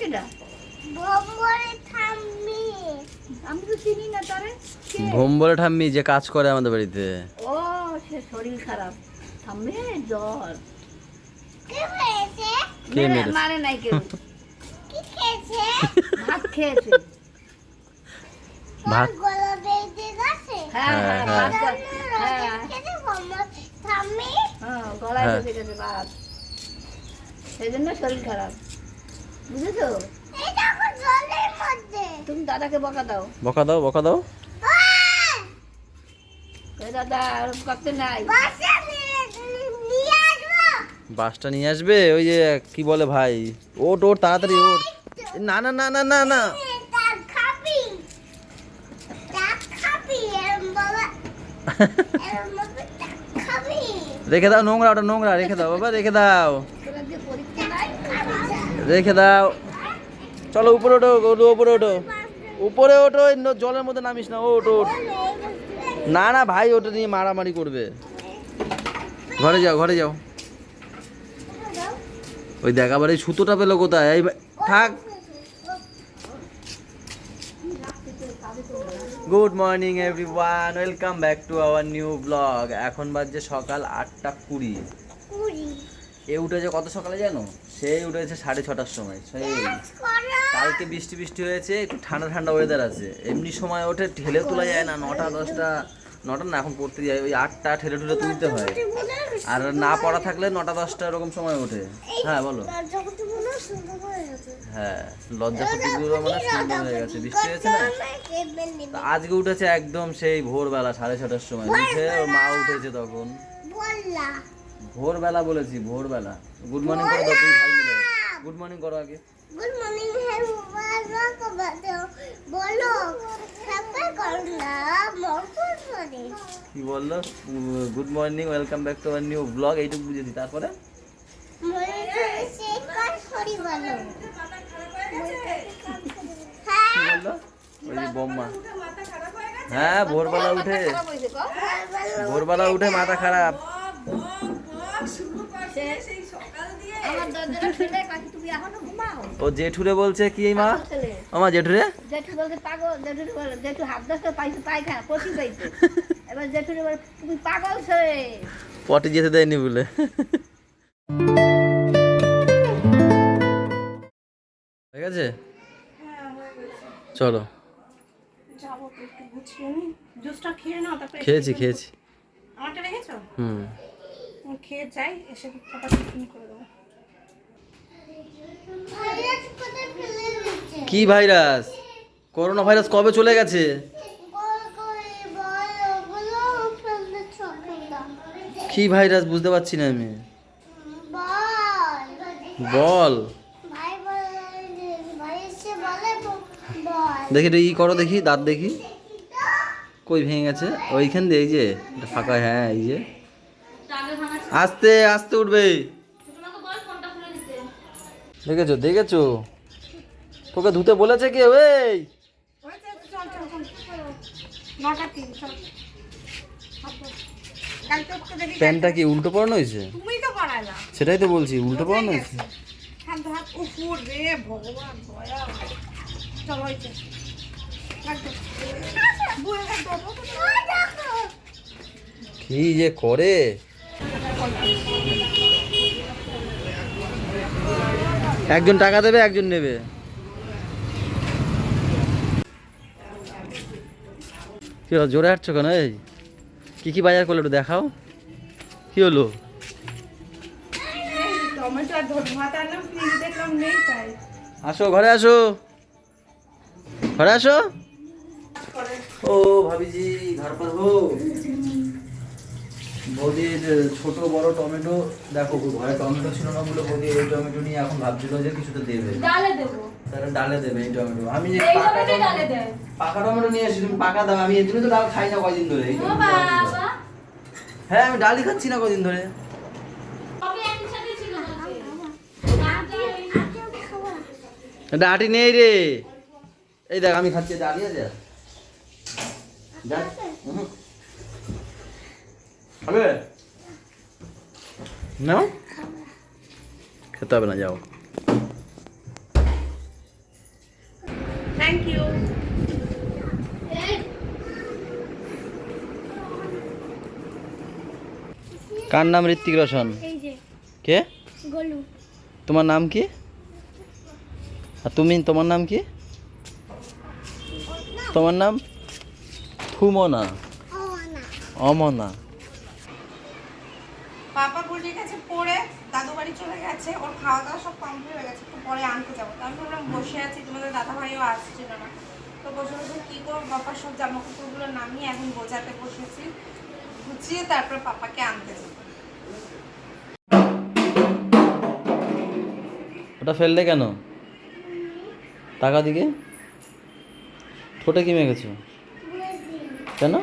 কেটা ভম্বরে আমি তো চিনি না তারে। কে? ঠাম্মি যে কাজ করে আমাদের বাড়িতে। ও সে শরীর খারাপ। থামবে জ্বর। কি কে মেরেছে? মারে নাই কেউ। কি খেয়েছে? ভাত খেয়েছে। ভাত গলা বেঁধে গেছে? হ্যাঁ হ্যাঁ, হ্যাঁ হ্যাঁ। হ্যাঁ হ্যাঁ গলায় হ্যাঁ। গেছে ভাত। সেই জন্য শরীর খারাপ। বুঝেছ? এই দেখো জলের মধ্যে। তুমি দাদাকে বকা দাও। বকা দাও বকা দাও। দাদা আর করতে নাই। বাসা নিয়ে নিয়ে আসব। বাসটা নিয়ে আসবে? ওই যে কি বলে ভাই? ওট ওট তাড়াতাড়ি ওট না না না না না না। রেখে দাও নোংরা ওটা নোংরা রেখে দাও বাবা রেখে দাও। রেখে দাও। চলো, উপরে ওঠো ওঠো উপরে ওঠো। উপরে ওঠো জলের মধ্যে নামিস না ওট ওট না না, ভাই ওটা নিয়ে মারামারি করবে। ঘরে যাও ঘরে যাও। ওই দেখ, আবার এই সুতোটা পেল কোথায়? এই থাক। Good morning, everyone. Welcome back to our new blog. এখন বাজছে সকাল আটটা কুড়ি। এ উঠেছে কত সকালে জানো? সেই উঠেছে সাড়ে ছটার সময়। সেই কালকে বৃষ্টি বৃষ্টি হয়েছে একটু ঠান্ডা ঠান্ডা ওয়েদার আছে। এমনি সময় ওঠে ঠেলে তোলা যায় না নটা দশটা নটা না এখন পড়তে যায় ওই আটটা ঠেলে ঠুলে তুলতে হয়। আর না পড়া থাকলে নটা দশটা এরকম সময় ওঠে। হ্যাঁ বলো। হয় সুন্দর গেছে। লজ্জা প্রতিগুলো মানে সুন্দর হয়ে গেছে। বৃষ্টি হয়েছে না? আজকে উঠেছে একদম সেই ভোরবেলা সাড়ে ছটার সময়। উঠে ওর মা উঠেছে তখন। বললা ভোরবেলা বলেছি ভোরবেলা। গুড মর্নিং করো তো তুই ভাই মিলে গুড মর্নিং করো আগে। গুড মর্নিং হ্যাঁ বলো কি বলল? Good morning welcome back to our new blog এইটুকু বুঝেছি। তারপরে? কি বলল? ওই যে বোম্মা। হ্যাঁ ভোরবেলা উঠে। কো? ভোরবেলা উঠে মাথা খারাপ। ও জেঠুরে বলছে কি মা? আমার জেঠুরে? জেঠু বলতে পাগল জেঠু বলে জেঠু হাত দশটা পাইছে পায়খানা পটি পাইছে এবার জেঠু বলে তুমি পাগল ছেলে। পটে যেতে দেয়নি বলে। হয়ে চলো। জুসটা খেয়ে নাও তারপরে খেয়েছি খেয়েছি। আমারটা রেখেছো? হুম। খেয়ে যাই, এসে পাপা টিফিন করে দেবো। কি ভাইরাস? করোনা ভাইরাস কবে চলে গেছে? কি ভাইরাস বুঝতে পারছি না আমি। বল। দেখি এটা ই করো দেখি, দাঁত দেখি। কই ভেঙে গেছে? ওইখান দিয়ে এই যে ফাঁকা হ্যাঁ এই যে। আস্তে আস্তে উঠবে। দেখেছ দেখেছ? তোকে ধুতে বলেছে কে ওই প্যান্টটা কি উল্টো পড়ানো হয়েছে? সেটাই তো বলছি, উল্টো পড়ানো হয়েছে। কি যে করে? একজন টাকা দেবে একজন নেবে। কি হলো জোরে হাঁটছো কেন? এই কী কী বাজার করল একটু দেখাও। কী হলো? আসো ঘরে আসো। ঘরে আসো। ও ভাবিজি ঘর পর বৌদির ছোট বড় টমেটো দেখো ঘরে টমেটো ছিল না বলে বৌদি এই টমেটো নিয়ে এখন ভাবছিল যে কিছুটা দেবে। ডালে দেবো। তাহলে ডালে দেবে এই টমেটো। আমি যে পাকা টমেটো পাকা টমেটো নিয়ে এসেছি তুমি পাকা দাও আমি এর জন্য তো ডাল খাই না কয়দিন ধরে হ্যাঁ আমি ডালই খাচ্ছি না কদিন ধরে। এটা আটি নেই রে। এই দেখ আমি খাচ্ছি এটা আটি আছে। দেখ। খাবে? নাও খেতে হবে না যাও। থ্যাংক ইউ কার নাম ঋত্বিক রোশন? কে? তোমার নাম কি? আর তুমি তোমার নাম কি? তোমার নাম? থুমনা অমনা। পাপা বুড়ির কাছে পড়ে দাদু বাড়ি চলে গেছে ওর খাওয়া দাওয়া সব কমপ্লিট হয়ে গেছে একটু পরে আনতে যাব। তো আমি ভাবলাম বসে আছি তোমাদের দাদা ভাইও আসছিল না। তো বসে বসে কী করব বাপার সব জামা কাপড়গুলো নামিয়ে এখন বোঝাতে বসেছি গুছিয়ে তারপর পাপাকে আনতে যাব। ওটা ফেললে কেন? টাকা দিকে? ঠোঁটে কি মেখেছো? কেন?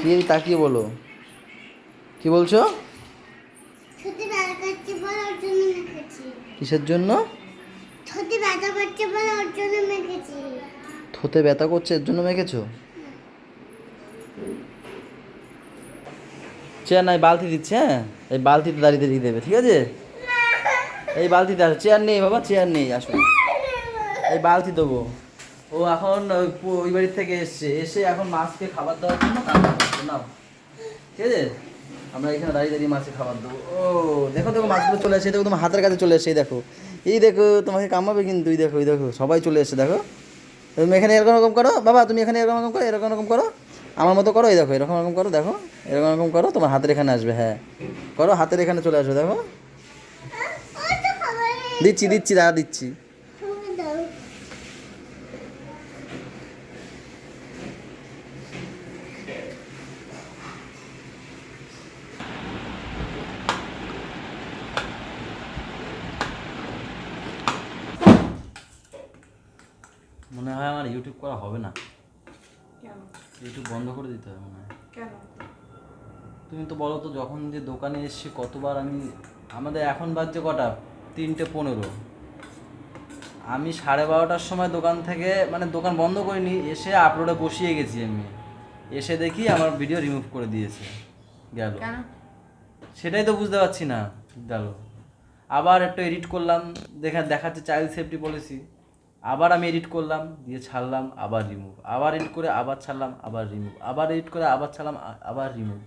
কি তাকিয়ে বলো? কি বলছো? কিসের জন্য? থোতে ব্যথা করছে এর জন্য মেখেছো? চেয়ার নাই বালতি দিচ্ছে হ্যাঁ? এই বালতিতে দাঁড়িয়ে দিয়ে দেবে ঠিক আছে? এই বালতিতে আসো চেয়ার নেই বাবা চেয়ার নেই আসো। এই বালতি দেবো। ও এখন ওই ওই বাড়ির থেকে এসছে এসে এখন মাছকে খাবার দেওয়ার জন্য কান্না করছে নাও। ঠিক আছে? আমরা এখানে দাঁড়িয়ে দাঁড়িয়ে মাছকে খাবার দেবো। ও, দেখো দেখো, মাছগুলো চলে আসে, দেখো, তোমার হাতের কাছে চলে আসে দেখো। এই দেখো, তোমাকে কামাবে কিন্তু, এই দেখো এই দেখো, সবাই চলে এসে দেখো। তুমি এখানে এরকম এরকম করো, বাবা, তুমি এখানে এরকম এরকম করো, এরকম এরকম করো। আমার মতো করো, এই দেখো, এরকম এরকম করো, দেখো, এরকম এরকম করো, তোমার হাতের এখানে আসবে হ্যাঁ। করো, হাতের এখানে চলে আসবে, দেখো। দিচ্ছি দিচ্ছি, দাদা, দিচ্ছি খাবার দাও মনে হয় আমার ইউটিউব করা হবে না? কেন? ইউটিউব বন্ধ করে দিতে হবে মনে হয়। কেন? তুমি তো বলো তো যখন যে দোকানে এসছি কতবার আমি আমাদের এখন বাজছে কটা? তিনটে পনেরো। আমি সাড়ে বারোটার সময় দোকান থেকে মানে দোকান বন্ধ করিনি এসে আপলোডে বসিয়ে গেছি আমি। এসে দেখি আমার ভিডিও রিমুভ করে দিয়েছে। গেল। সেটাই তো বুঝতে পারছি না। গেল। আবার একটু এডিট করলাম দেখা দেখাচ্ছে চাইল্ড সেফটি পলিসি আবার আমি এডিট করলাম, দিয়ে ছাড়লাম, আবার রিমুভ আবার এডিট করে আবার ছাড়লাম, আবার রিমুভ আবার এডিট করে আবার ছাড়লাম আবার রিমুভ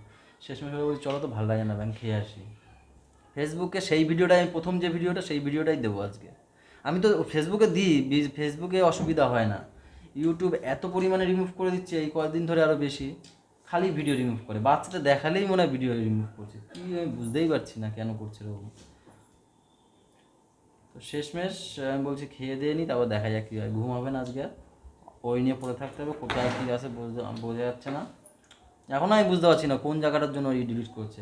শেষমেশ বলছি, চলো তো ভালো লাগে না ব্যাংক খেয়ে আসি। ফেসবুকে সেই ভিডিওটা আমি প্রথম যে ভিডিওটা, সেই ভিডিওটাই দেবো আজকে। আমি তো ফেসবুকে দিই ফেসবুকে অসুবিধা হয় না। ইউটিউব এত পরিমাণে রিমুভ করে দিচ্ছে, এই কয়েকদিন ধরে আরও বেশি। খালি ভিডিও রিমুভ করে। বাচ্চাটা দেখালেই মনে হয় ভিডিও রিমুভ করছে। কি আমি বুঝতেই পারছি না কেন করছে এরকম। তো শেষমেশ আমি বলছি খেয়ে দিয়ে নি, তারপর দেখা যাক কী হয়। ঘুম হবে না আজকে। ওই নিয়ে পড়ে থাকতে হবে, কোথায় কী আছে বোঝা যাচ্ছে না। এখন আমি বুঝতে পারছি না কোন জায়গাটার জন্য ওই ডিলিট করছে।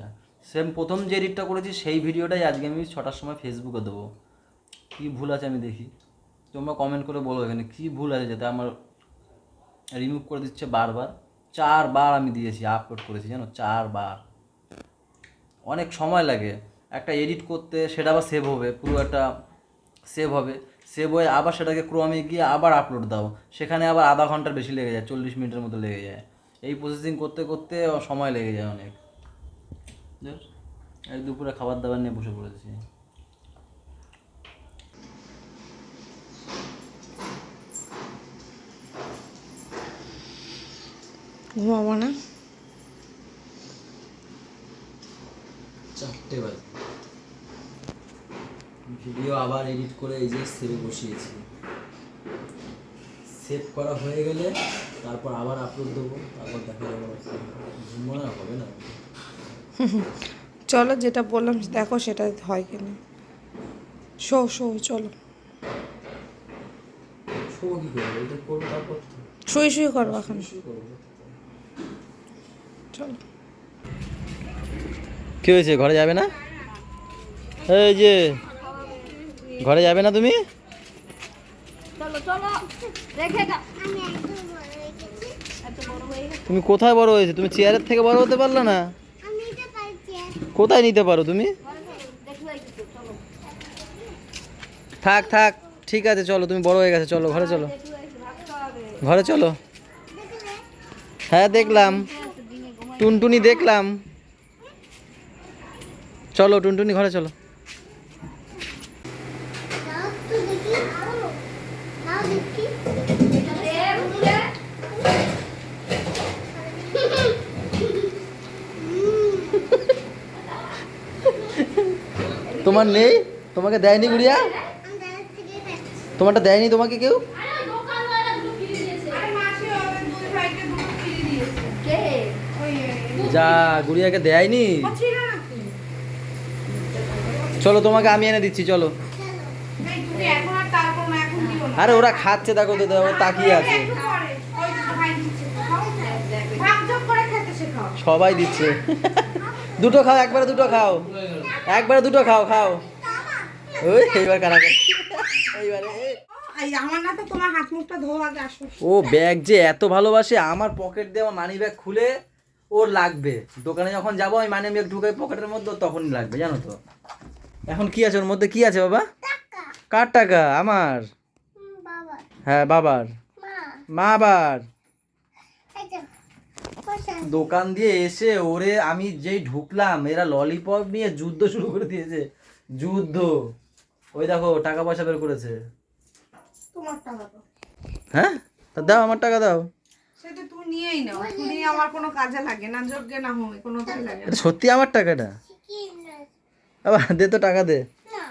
সেম প্রথম যে এডিটটা করেছি, সেই ভিডিওটাই আজকে আমি ছটার সময় ফেসবুকে দেবো। কী ভুল আছে আমি দেখি। তোমরা কমেন্ট করে বলো এখানে, কী ভুল আছে যাতে আমার রিমুভ করে দিচ্ছে বারবার। চারবার আমি দিয়েছি আপলোড করেছি, জানো? চারবার। অনেক সময় লাগে। একটা এডিট করতে, সেটা আবার সেভ হবে। পুরো একটা সেভ হবে। সেভ হয়ে আবার সেটাকে ক্রমে গিয়ে আবার আপলোড দাও। সেখানে আবার আধা ঘণ্টার বেশি লেগে যায়, চল্লিশ মিনিটের মতো লেগে যায়। এই প্রসেসিং করতে করতে সময় লেগে যায় অনেক। এই দুপুরে খাবার দাবার নিয়ে বসে পড়েছি। ঘুমাবো না চারটে বাজে ভিডিও আবার এডিট করে এই যে সেভে বসিয়েছি। সেভ করা হয়ে গেলে তারপর আবার আপলোড দেবো তারপর দেখা যাবে মনে হবে না। চলো যেটা বললাম দেখো সেটা হয় কিনা। শো শো চলো। শো কী করব এটা করব তারপর তো। শুয়ে শুয়ে করব এখন। শুরু করব চলো। কি হয়েছে? ঘরে যাবে না? এই যে ঘরে যাবে না তুমি? চলো চলো। রেখে দাও। আমি একদম বড় গেছি। এত বড় গেছে। তুমি কোথায় বড় হয়েছে? তুমি চেয়ারের থেকে বড় হতে পারলে না? আমি এটা পারছি কোথায় নিতে পারো তুমি? থাক থাক। ঠিক আছে চলো তুমি বড় হয়ে গেছে চলো ঘরে চলো। ঘরে চলো। হ্যাঁ দেখলাম। টুনটুনি দেখলাম। চলো টুনটুনি ঘরে চলো দাও তো দেখি দেখি এ, বুঝলে? তোমার নেই? তোমাকে দেয়নি গুড়িয়া? তোমারটা দেয়নি তোমাকে কেউ? যা, গুড়িয়াকে দেয়নি? চলো, তোমাকে আমি এনে দিচ্ছি, চলো। আর, ওরা খাচ্ছে, দেখো তো তাকিয়ে আছে। সবাই দিচ্ছে। দুটো খাও, একবারে দুটো খাও। একবারে দুটো খাও খাও। ওই এইবার কারা এইবারে এই। এই আমার না তো তোমার হাত মুখটা ধোয়া আগে আসো ও ব্যাগ যে এত ভালোবাসে আমার পকেট দিয়ে আমার মানি ব্যাগ খুলে ওর লাগবে। দোকানে যখন যাব আমি মানি ব্যাগ ঢুকাই পকেটের মধ্যে তখনই লাগবে জানো তো? এখন কি আছে ওর মধ্যে? কি আছে বাবা? টাকা। কার টাকা? আমার? হ্যাঁ বাবার। মা। মা আবার এই যে পয়সা দোকান দিয়ে এসে ওরে আমি যেই ঢুকলাম এরা ললিপপ নিয়ে যুদ্ধ শুরু করে দিয়েছে। যুদ্ধ। ওই দেখো টাকা পয়সা বের করেছে। তোমার টাকা তো হ্যাঁ? তা দাও আমার টাকা দাও। সেটা তুমি নিয়েই নাও। তুমি আমার কোনো কাজে লাগে না যোগ্য না হবে কোনোটাই লাগে এটা সত্যি আমার টাকাটা? আবার দে তো টাকা দে। না।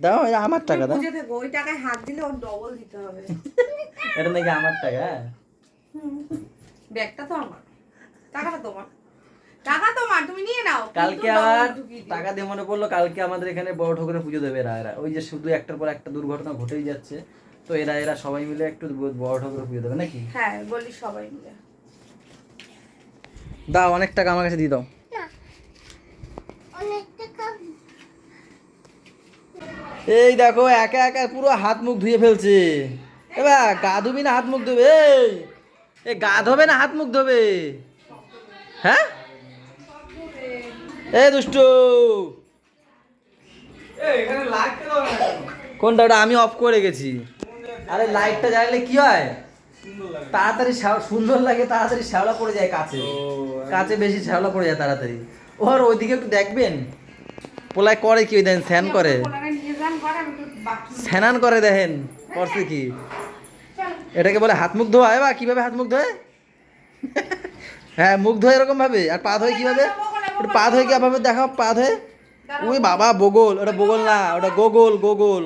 দাও এটা আমার টাকা দাও। বুঝে থেকো ওই টাকায় হাত দিলে ওর ডবল দিতে হবে। এটা নাকি আমার টাকা? হ্যাঁ ব্যাগটা তো আমার। টাকাটা তোমার। টাকা তোমার তুমি নিয়ে নাও। কালকে আবার। টাকা দিয়ে মনে পড়ল কালকে আমাদের এখানে বড় ঠাকুরের পুজো দেবে এরা এরা। ওই যে শুধু একটার পর একটা দুর্ঘটনা ঘটেই যাচ্ছে তো এরা এরা সবাই মিলে একটু বড় ঠাকুরের পুজো দেবে নাকি? হ্যাঁ বলি সবাই মিলে। দাও অনেক টাকা আমার কাছে দিয়ে দাও। না অনেক টাকা। এই দেখো একা একা পুরো হাত মুখ ধুয়ে ফেলছে। এবার গা ধুবি না হাত মুখ ধোবে এই। এ গা ধোবে না হাত মুখ ধোবে। হ্যাঁ? এ দুষ্টু। কোনটা? ওটা আমি অফ করে গেছি আরে লাইটটা জ্বালালে কি হয়? তাড়াতাড়ি শ্যাও- সুন্দর লাগে তাড়াতাড়ি শ্যাওলা পড়ে যায় কাছে। কাছে বেশি শ্যাওলা পড়ে যায় তাড়াতাড়ি। ওর ওইদিকে একটু দেখবেন? পোলায় করে কি ওই দেন স্যান করে? ওনারা নিয়ে যান করে আমি একটু বাকি স্নান করে দেখেন করছে কি? এটাকে বলে হাত মুখ ধোয়া বা কীভাবে হাত মুখ ধোয়? হ্যাঁ মুখ ধোয় এরকম ভাবে? আর পা ধোয় কীভাবে? একটু পা ধোয় কীভাবে দেখাও পা ধোয় ওই বাবা বগল ওটা বগল না ওটা গোগল গোগল।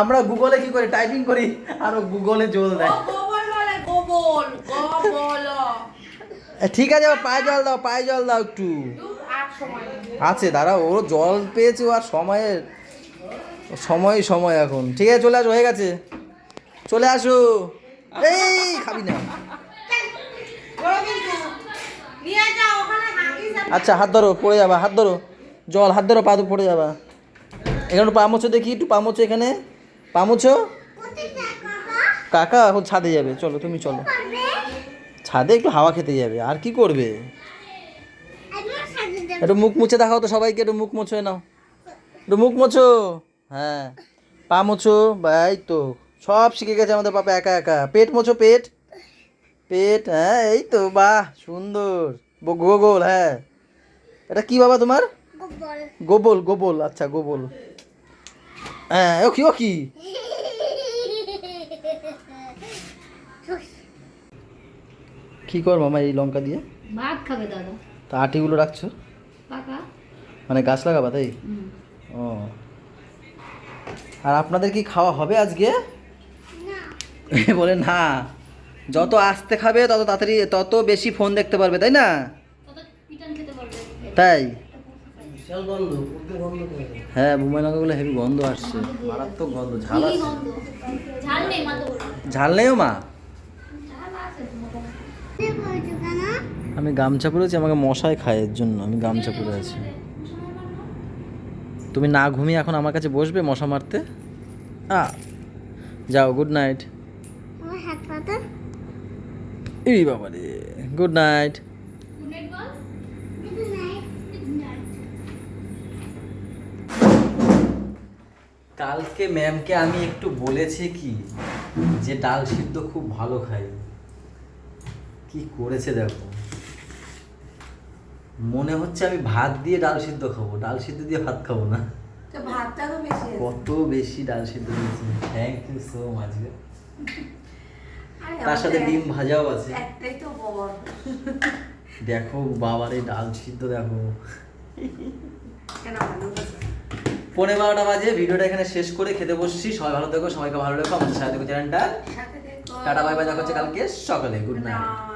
আমরা গুগলে কি করি? টাইপিং করি আর গুগলে জল দেয়। ঠিক আছে পায়ে জল দাও পায়ে জল দাও একটু। আছে দাঁড়া ও জল পেয়েছে আর সময়ের সময় সময় এখন। ঠিক আছে চলে আসো হয়ে গেছে। চলে আসো। এই খাবি না বড় কিন্তু নিয়ে যাও ওখানে হাগিস আর আচ্ছা হাত ধরো, পড়ে যাবা, হাত ধরো। জল, হাত ধরো, পা পড়ে যাবা। এখানে একটু পা মোছো, দেখি, একটু পা মোছো এখানে। পা মোছো। কাকা, এখন ছাদে যাবে। চলো, তুমি চলো। ছাদে একটু হাওয়া খেতে যাবে। আর কি করবে? একটু মুখ মুছে দেখাও তো সবাইকে, একটু মুখ মোছো নাও। একটু মুখ মোছো। হ্যাঁ। পা মোছো। বা, এই তো। সব শিখে গেছে আমাদের পাপা, একা একা। পেট মোছো, পেট। পেট হ্যাঁ এই তো বাহ সুন্দর। গোগোল হ্যাঁ। এটা কি বাবা তোমার? গোবল। গোবল গোবল আচ্ছা গোবল। হ্যাঁ ও কি ও কি? কি কর মামা এই লঙ্কা দিয়ে? ভাত খাবে দাদা। তা আটিগুলো রাখছো? পাকা। মানে গাছ লাগাবা তাই? ও। আর আপনাদের কি খাওয়া হবে আজকে? না। বলে না। যত আস্তে খাবে তত তাড়াতাড়ি তত বেশি ফোন দেখতে পারবে তাই না? তাই? হ্যাঁ বুমাই লঙ্কাগুলো হেভি গন্ধ আসছে। মারাত্মক গন্ধ ঝাল আসছে ঝাল নেই মা আমি গামছা পরেছি আমাকে মশায় খায় এর জন্য। আমি গামছা পরে আছি। তুমি না ঘুমিয়ে এখন আমার কাছে বসবে মশা মারতে? আ যাও গুড নাইট হাত পাতা। এই বাবা রে গুড নাইট কালকে ম্যামকে আমি একটু বলেছি কি যে ডাল সিদ্ধ খুব ভালো খাই। কি করেছে দেখো। মনে হচ্ছে আমি ভাত দিয়ে ডাল সিদ্ধ খাব ডাল সিদ্ধ দিয়ে ভাত খাব না। তো ভাতটা তো বেশি কত বেশি ডাল সিদ্ধ দিয়েছে। থ্যাংক ইউ সো মাচ তার সাথে ডিম ভাজাও আছে। একটাই তো বর দেখো বাবারে এই ডাল সিদ্ধ দেখো? পনেরো বারোটা বাজে ভিডিওটা এখানে শেষ করে খেতে বসছি। সবাই ভালো দেখো সবাইকে ভালো রেখো আমাদের সাথে দেখো চ্যানেলটা। টাটা বাই বাই দেখা হচ্ছে কালকে। সকালে গুড নাইট।